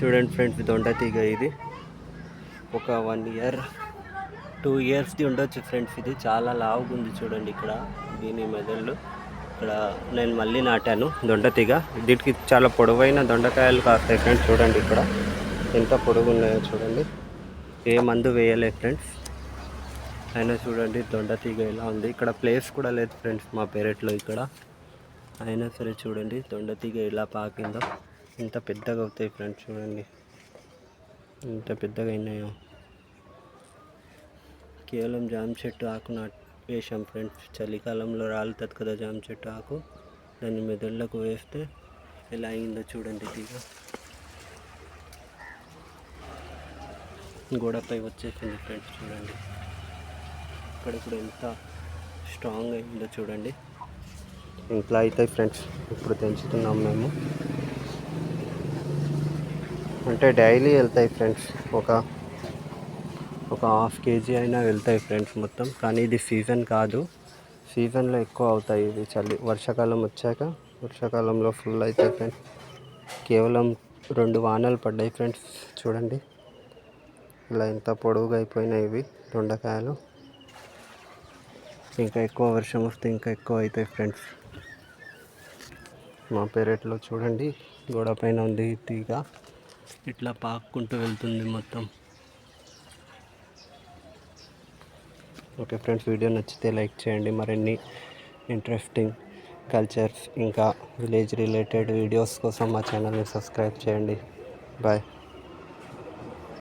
చూడండి ఫ్రెండ్స్ దొండ తీగ ఇది. ఒక వన్ ఇయర్ టూ ఇయర్స్ది ఉండొచ్చు ఫ్రెండ్స్ ఇది. చాలా లావుగా ఉంది చూడండి ఇక్కడ దీని మెదళ్ళు. ఇక్కడ నేను మళ్ళీ నాటాను దొండ తీగ దీనికి చాలా పొడవైన దొండకాయలు కాస్తాయి ఫ్రెండ్స్ చూడండి ఇక్కడ. ఎంత పొడుగు ఉన్నాయో చూడండి. ఏ మందు వేయలే ఫ్రెండ్స్. అయినా చూడండి దొండ తీగ ఎలా ఉంది. ఇక్కడ ప్లేస్ కూడా లేదు ఫ్రెండ్స్ మా పెరట్లో ఇక్కడ. అయినా సరే చూడండి దొండ తీగ ఎలా పాకిందో. ఎంత పెద్దగా అవుతాయి ఫ్రెండ్స్ చూడండి. ఎంత పెద్దగా అయినాయో. కేవలం జామ చెట్టు ఆకు నాట్ వేసాం ఫ్రెండ్స్. చలికాలంలో రాలుతుంది కదా జామ చెట్టు ఆకు. దాన్ని మెదళ్ళకు వేస్తే ఎలా అయిందో చూడండి తీగ. గోడపై వచ్చేసింది ఫ్రెండ్స్ చూడండి. ఇక్కడ ఇప్పుడు ఎంత స్ట్రాంగ్ అయిందో చూడండి. ఇంట్లో అయితే ఫ్రెండ్స్. ఇప్పుడు తెంచుతున్నాం మేము. అంటే డైలీ వెళ్తాయి ఫ్రెండ్స్. ఒక ఒక హాఫ్ కేజీ అయినా వెళ్తాయి ఫ్రెండ్స్ మొత్తం. కానీ ఇది సీజన్ కాదు. సీజన్లో ఎక్కువ అవుతాయి ఇది చలి వర్షాకాలం వచ్చాక. వర్షాకాలంలో ఫుల్ అవుతాయి ఫ్రెండ్స్. కేవలం రెండు వానలు పడ్డాయి ఫ్రెండ్స్. చూడండి. ఇలా ఎంత పొడవుగా అయిపోయినాయి ఇవి దొండకాయలు. ఇంకా ఎక్కువ వర్షం వస్తే ఇంకా ఎక్కువ అవుతాయి ఫ్రెండ్స్. మా పెరట్లో చూడండి. గోడ పైన ఉంది తీగ. ఇట్లా పాక్కుంటూ వెళ్తుంది మొత్తం. ఓకే ఫ్రెండ్స్ వీడియో నచ్చితే లైక్ చేయండి. మరిన్ని ఇంట్రెస్టింగ్ కల్చర్స్ ఇంకా విలేజ్ రిలేటెడ్ వీడియోస్ కోసం మా ఛానల్ని సబ్స్క్రైబ్ చేయండి. బాయ్